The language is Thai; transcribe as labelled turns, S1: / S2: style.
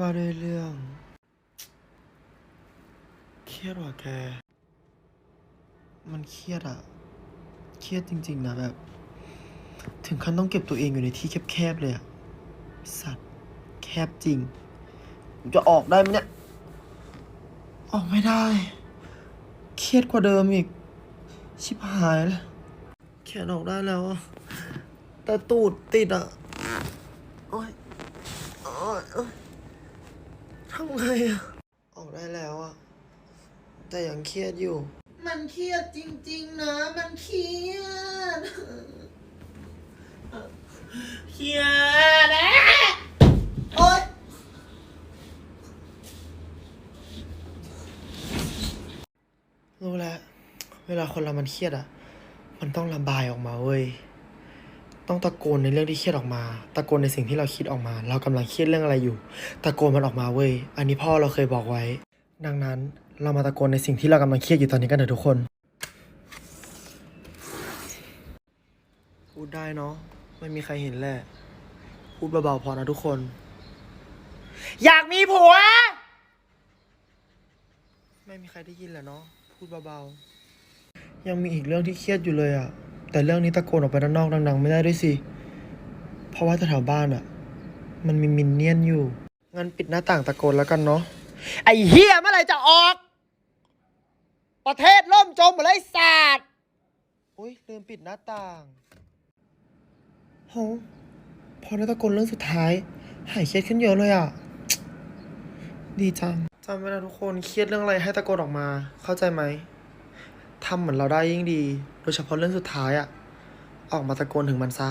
S1: ว่าด้วยเรื่อง เครียดว่ะแก มันเครียดอะเครียดจริง ๆ นะแบบ ถึงขั้นต้องเก็บตัวเองอยู่ในที่แคบๆเลยอะสัตว์ แคบจริงจะออกได้ไหมเนี่ย ออกไม่ได้ เครียดกว่าเดิมอีก ชิบหายเลยแขนออกได้แล้วอะแต่ตูดติดอะโอ๊ยโอ๊ยโอ๊ยทำ ไงอะออกได้แล้วอะแต่ยังเครียดอยู่ มันเครียดจริง ๆ นะ มันเครียด เครียดนะโอ๊ยรู้แล้ว เวลาคนเรามันเครียดอะมันต้องระบายออกมาเว้ย ต้องตะโกนในเรื่องที่เครียดออกมา ตะโกนในสิ่งที่เราคิดออกมา เรากำลังเครียดเรื่องอะไรอยู่ ตะโกนมันออกมาเว้ย อันนี้พ่อเราเคยบอกไว้ ดังนั้นเรามาตะโกนในสิ่งที่เรากำลังเครียดอยู่ตอนนี้กันเถอะทุกคนพูดได้เนาะไม่มีใครเห็นแหละพูดเบาๆพอนะทุกคน อยากมีผัว ไม่มีใครได้ยินแหละเนาะพูดเบาๆยังมีอีกเรื่องที่เครียดอยู่เลยอะ แต่เรื่องนี้ตะโกนออกไปด้านนอกดังๆ ไม่ได้ด้วยสิ เพราะว่าแถวๆบ้านอะมันมีมินเนี่ยนอยู่ งั้นปิดหน้าต่างตะโกนแล้วกันเนาะ ไอ้เฮียเมื่อไหร่จะออก ประเทศล่มจมหมดเลยไอ้ศาสตร์อุ้ยลืมปิดหน้าต่างโหพอได้ตะโกนเรื่องสุดท้าย หายเครียดขึ้นเยอะเลยอะดีจังจำไว้นะทุกคนเครียดเรื่องอะไรให้ตะโกนออกมา เข้าใจไหม ทำเหมือนเราได้ยิ่งดี โดยเฉพาะเรื่องสุดท้ายอะออกมาตะโกนถึงมันซะ